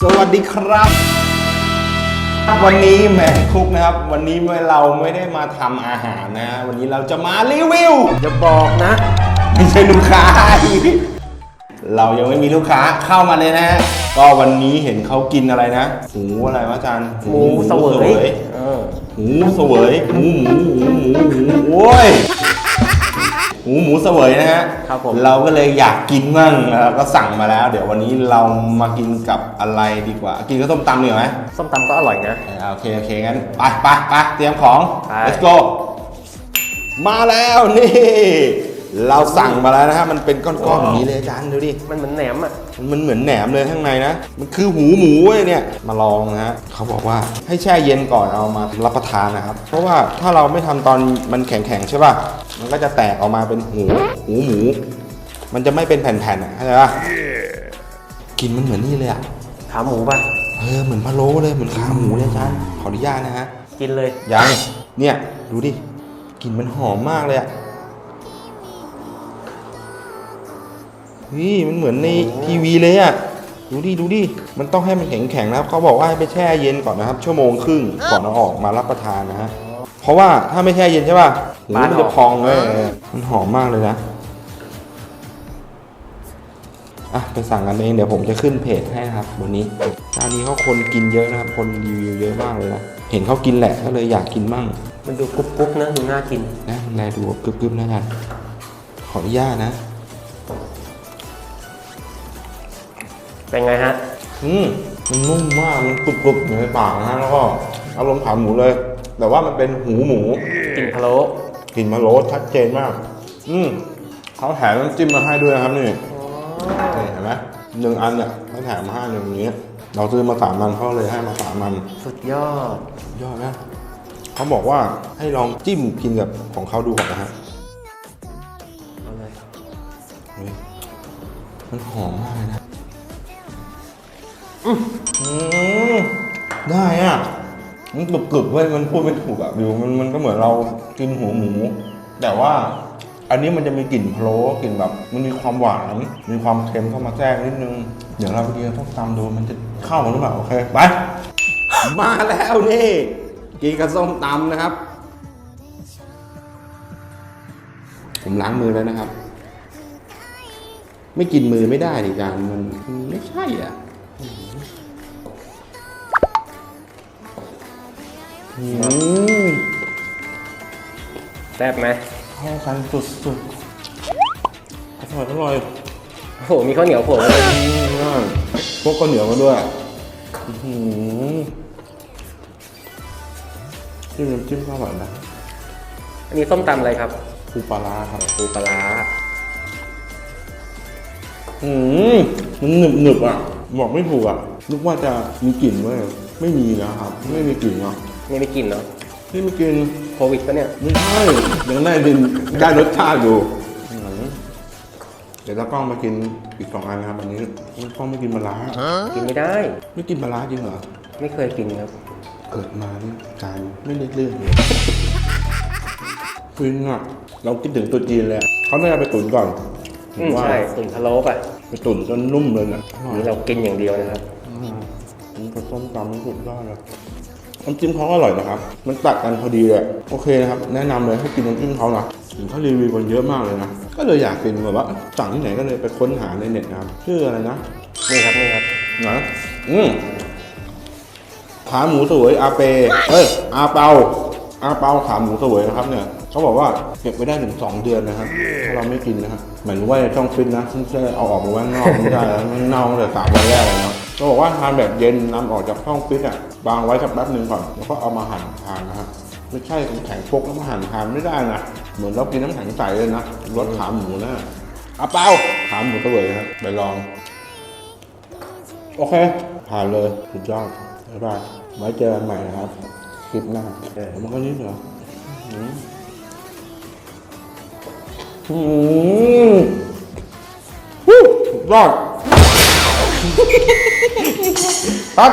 สวัสดีครับ วันนี้แหม่คุกนะครับ วันนี้เราไม่ได้มาทำอาหารนะ วันนี้เราจะมารีวิวอย่าบอกนะ ไม่ใช่ลูกค้า เรายังไม่มีลูกค้าเข้ามาเลยนะฮะก็วันนี้เห็นเขากินอะไรนะหมูอะไรวะอาจารย์หมูเสวย เออ หมูเสวยหมูหมูหมูหมูหมูโอ้ย หมูหมูเสวยนะฮะครับผม เราก็เลยอยากกินมั่งแล้วก็สั่งมาแล้ว เดี๋ยววันนี้เรามากินกับอะไรดีกว่า กินกับส้มตำดีกว่าไหมส้มตำก็อร่อยนะเออโอเคโอเคงั้นไปไปไปเตรียมของ ไป let's go มาแล้วนี่ เราสั่งมาแล้วนะฮะมันเป็นก้อนๆอย่างนี้เลยอาจารย์ดูดิ มันเหมือนแหนมอะ มันเหมือนแหนมเลยข้างในนะ มันคือหูหมูเว้ยเนี่ย มาลองนะฮะ เขาบอกว่าให้แช่เย็นก่อนเอามารับประทานนะครับ เพราะว่าถ้าเราไม่ทำตอนมันแข็งๆใช่ป่ะ มันก็จะแตกออกมาเป็นหูหูหมู มันจะไม่เป็นแผ่นๆอะเข้าใจป่ะกลินมันเหมือนนี่เลยอะขาหมูป่ะ เออเหมือนพะโล้เลยเหมือนขาหมูเลยอาจารย์ขออนุญาตนะฮะกินเลย ยังเนี่ยดูดิกลิ่นมันหอมมากเลยอะนี่มันเหมือนในทีวีเลยอะดูดิดูดิมันต้องให้มันแข็งแข็งๆนะครับเขาบอกว่าให้ไปแช่เย็นก่อนนะครับ ชั่วโมงครึ่งก่อนเอาออกมารับประทานนะฮะเพราะว่าถ้าไม่แช่เย็นใช่ป่ะ หูมันจะพองเลยมันหอมมากเลยนะ อะไปสั่งกันเอง เดี๋ยวผมจะขึ้นเพจให้นะครับวันนี้ร้านนี้เขาคนกินเยอะนะครับ คนรีวิวเยอะมากเลยนะ เห็นเขากินแหละก็เลยอยากกินมั่ง มันดูกรุบกรุบนะดูน่ากินนะมันแลดูกรึบๆนะกันขออนุญาตนะ เป็นไงฮะ อืมมันนุ่มมาก มันกรุบๆอยู่ในปากนะฮะแล้วก็อารมณ์ขาหมูเลย แต่ว่ามันเป็นหูหมูกลิ่นพะโล้ กลิ่นมะโรสชัดเจนมาก อืมเขาแถมน้ำจิ้มมาให้ด้วยนะครับนี่นี่เห็นไหมหนึ่งอันเนี่ยเขาแถมมาให้หนึ่งอย่างนี้ เราซื้อมาสามมันเขาเลยให้มาสามมันสุดยอด ยอดนะเขาบอกว่าให้ลองจิ้มกินกับของเขาดูก่อนนะฮะเอาเลยเฮ้ยมันหอมมากเลยนะอืมอืมได้อะ มันกรึบกรึบๆเว้ยมันพูดไม่ถูกอะวิวมันมันก็เหมือนเรากินหัวหมู แต่ว่าอันนี้มันจะมีกลิ่นพะโล้กลิ่นแบบ มันมีความหวานมีความเค็มเข้ามาแทรกนิดนึง เดี๋ยวเราไปกินต้มตำดูมันจะเข้ากันหรือเปล่าโอเคไปมาแล้วนี่กินกับส้มตำนะครับ ผมล้างมือแล้วนะครับ ไม่กินมือไม่ได้ดิจานมันมันไม่ใช่อะ อืมแซ่บไหมเข้ากันสุดๆอร่อยอร่อยโอ้โห มีข้าวเหนียวโผล่มาเลยอืมมากพวกข้าวเหนียวมาด้วยอื้อหือจิ้มน้ำจิ้มก็อร่อยนะอันนี้ส้มตำอะไรครับปูปลาร้าครับปูปลาร้าอืมมันหนึบหนึบๆอะบอกไม่ถูกอะนึกว่าจะมีกลิ่นเว้ยไม่มีนะครับ ไม่มีกลิ่นเนาะไม่ได้กินเนาะนี่มีกลิ่นโควิดปะเนี่ยไม่ใช่ยังได้ดินได้รสชาติอยู่อืมเดี๋ยวเรากล้องมากินอีกสองอันนะครับอันนี้กล้องไม่กินมะระกินไม่ได้ ไม่กินมะระจริงเหรอไม่เคยกินครับ เกิดมานี่การไม่ได้เรื่องเลยฟินอะเราคิดถึงตัวจีนเลยอะเขาน่าจะไปตุ๋นก่อนอืมว่าใช่ตุ๋นพะโล้ป่ะไปตุ๋นจนนุ่มเลยเนี่ยหรือเรากินอย่างเดียวนะครับอืมมันกับส้มตำมันสุดยอดเลย น้ำจิ้มเขาก็อร่อยนะครับ มันตัดกันพอดีเลย โอเคนะครับ แนะนำเลยให้กินน้ำจิ้มเขานะเห็นเขารีวิวกันเยอะมากเลยนะ ก็เลยอยากกินแบบว่าสั่งที่ไหนก็เลยไปค้นหาในเน็ตนะครับ ชื่ออะไรนะ นี่ครับ นี่ครับ นะอืมขาหมูสวยอาเปเฮ้ย อาเปาอาเปาขาหมูสวยนะครับเนี่ยเขาบอกว่าเก็บไว้ได้ถึงสองเดือนนะครับ ถ้าเราไม่กินนะครับ เหมายถึงว่าในช่องฟิตนะไม่ใช่เอาออกมาไว้ข้างนอกไม่ได้แล้วเน่าแต่สามวันแรกเลยนะ เขาบอกว่าทานแบบเย็นนำออกจากช่องฟิตอะวางไว้สักแป๊บหนึ่งก่อนแล้วก็เอามาหั่นทานนะครับไม่ใช่แข็งพกแล้วมาหั่นทานไม่ได้นะเหมือนเรากินน้ำแข็งใสเลยนะรสขาหมูนะอาเปาขาหมูสวยครับไปลอง โอเคผ่านเลยสุดยอดบ๊ายบายไว้เจอกันใหม่นะครับคลิปหน้าเออมันก็นิดเหรออืมอืมฮู้สุดยอด ครับ